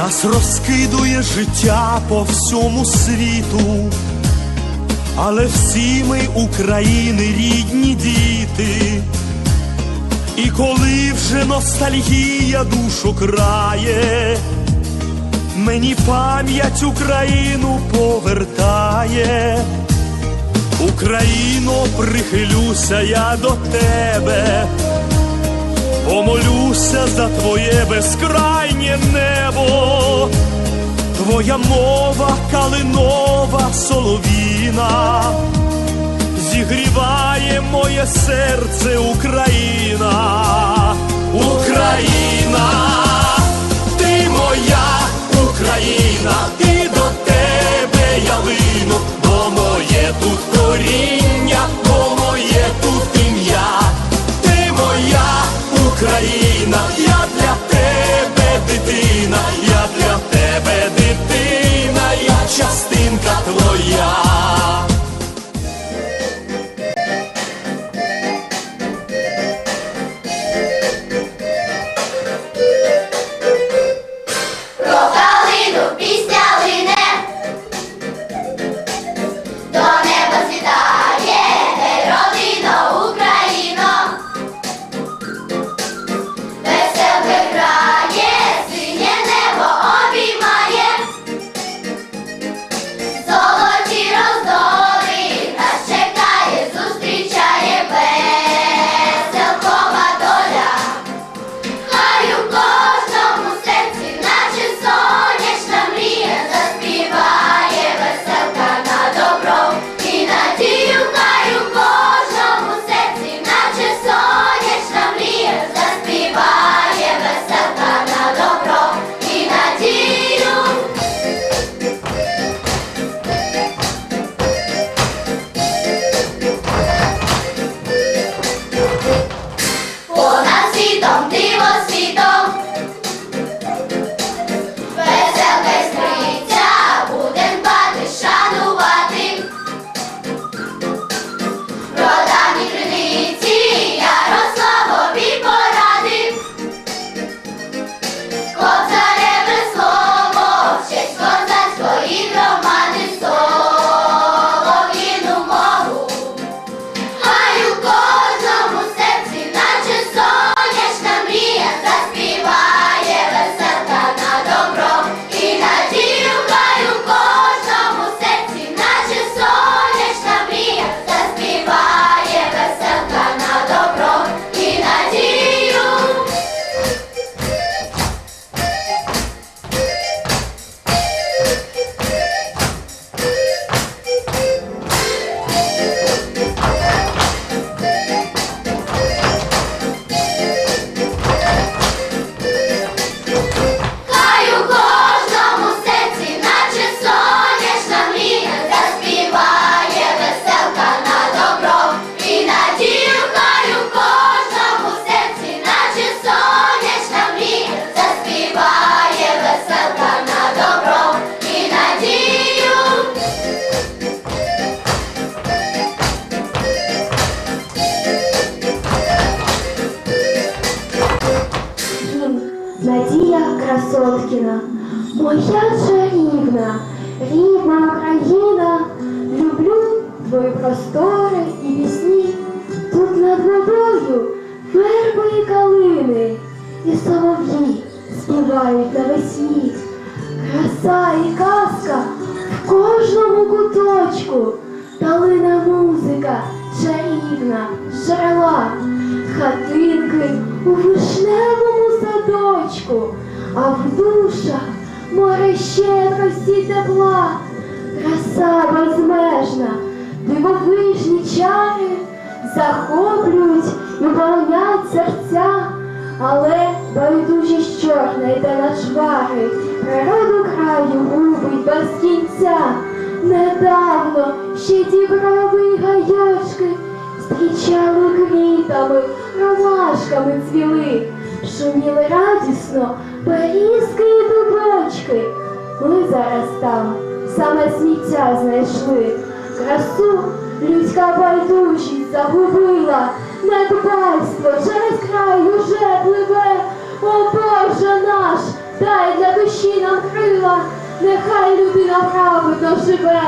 Нас розкидує життя по всьому світу, але всі ми України рідні діти. І коли вже ностальгія душу крає, мені пам'ять Україну повертає. Україно, прихилюся я до тебе, помолюся за твоє безкрайнє небо, твоя мова калинова соловіна, зігріває моє серце Україна, Україна, ти моя Україна, і до тебе Гімн Надія Красоткіна, моя чарівна, рідна Україна, люблю твої простори і пісні. Тут над водою верби і калини, і солов'ї співають навесні. Краса і казка в кожному куточку, талина музика чарівна джерела, хатинки у вишневому садочку, а в душах море щедрості тепла, краса безмежна, дивовижні чари захоплюють і волонять серця. Але байдужість чорна йде на чвари, природу краю губить без кінця. Недавно ще діброви й гайочки зустрічали квітами, ромашками цвіли, шуміли радісно берізки і дубочки. Ми зараз там саме сміття знайшли, красу людська байдужість загубила, недбальство через край уже пливе, о Боже наш, дай для душі нам крила, нехай людина праведно живе,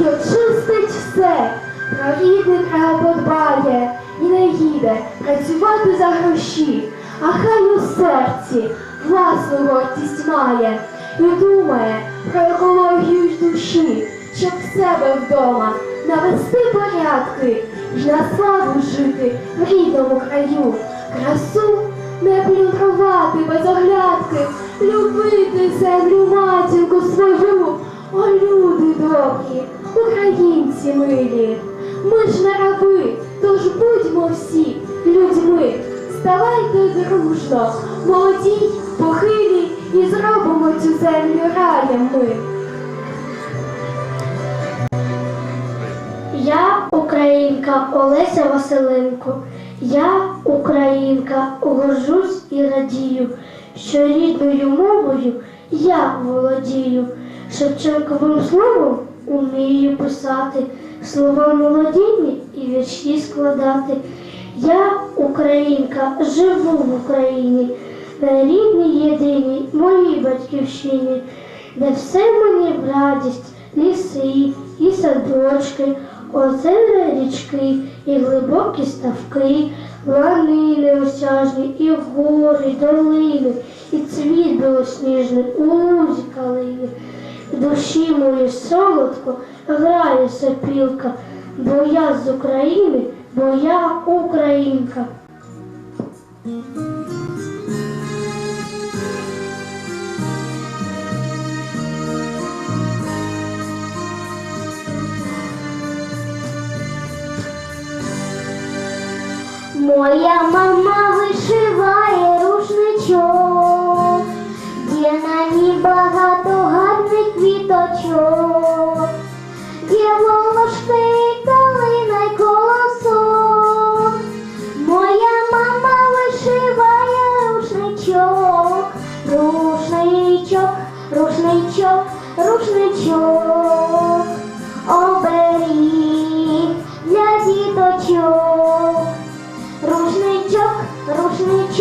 й очистить все, про рідний край подбає і не їде працювати за гроші, а хай у серці власну гордість має і думає про екологію душі, щоб в себе вдома навести порядки і на славу жити в рідному краю, красу не плюндрувати без оглядки, любити землю матінку свою, о люди добрі, українці милі. Ми ж не раби, тож будьмо всі людьми. Ставайте дружно, молоді, похилі, і зробимо цю землю раєм ми. Я українка Олеся Василенко. Я українка, горжусь і радію, що рідною мовою я володію. Шевченковим словом умію писати, слова молодінні і вірші складати. Я українка, живу в Україні, на рідній єдиній моїй батьківщині, де все мені в радість, ліси і садочки, озера, річки, і глибокі ставки, лани неосяжні, і гори, і долини, і цвіт білосніжний у лузі калини. Душі моїй солодко грає сопілка, бо я з України, бо я українка. Моя мама вишиває рушничок, є на ній багато гарних квіточок,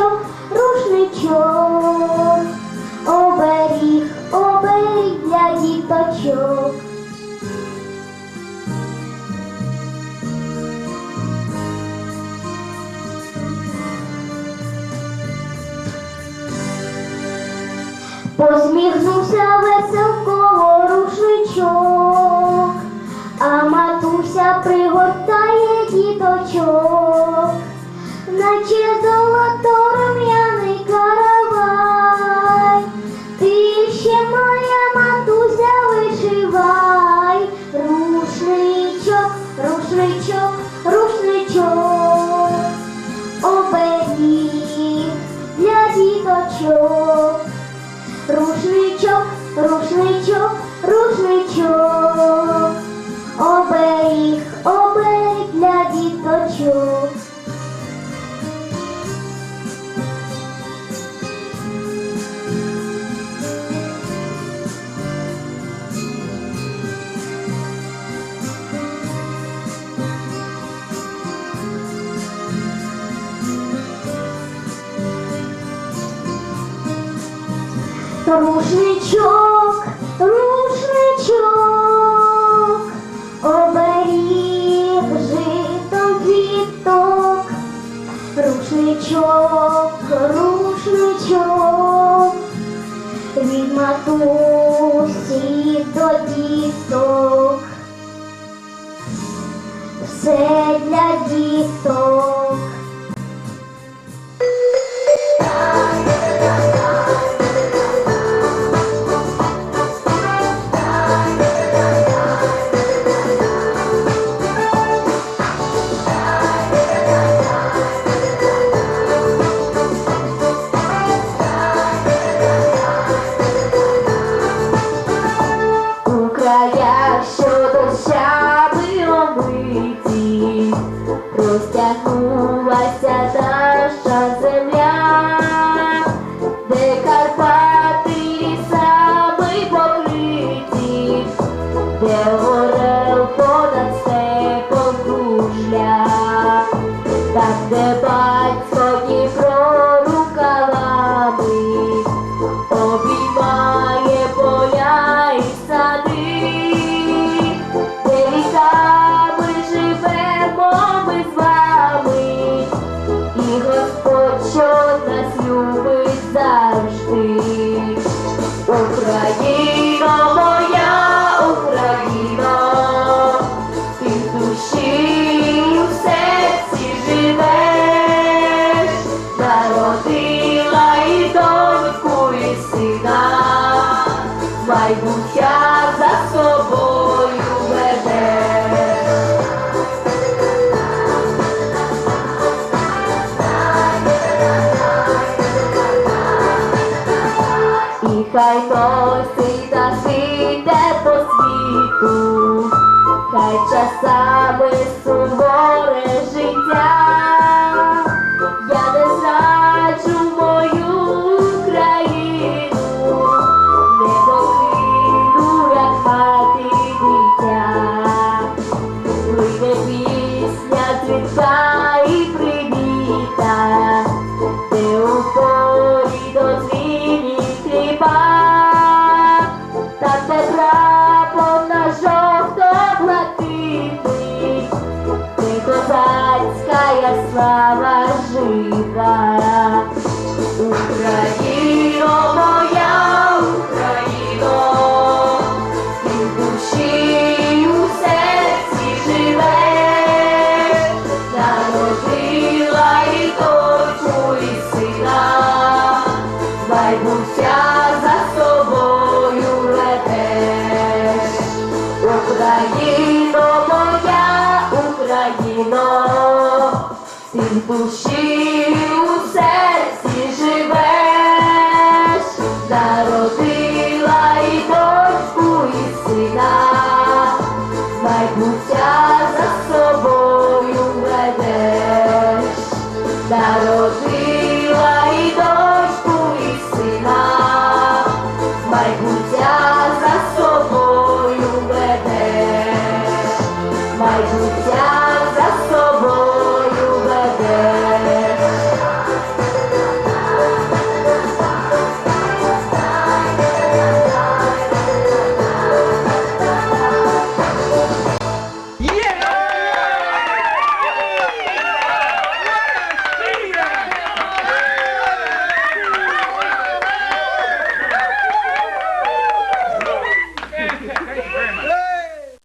рушничок, рушничок, оберіг, оберіг для діточок. Посміхнувся веселково Рушничок, рушничок, оберіг житом квіток, рушничок, рушничок, від матусі до діток, все для діток. Носить жиде по світу, хай часами суворе життя.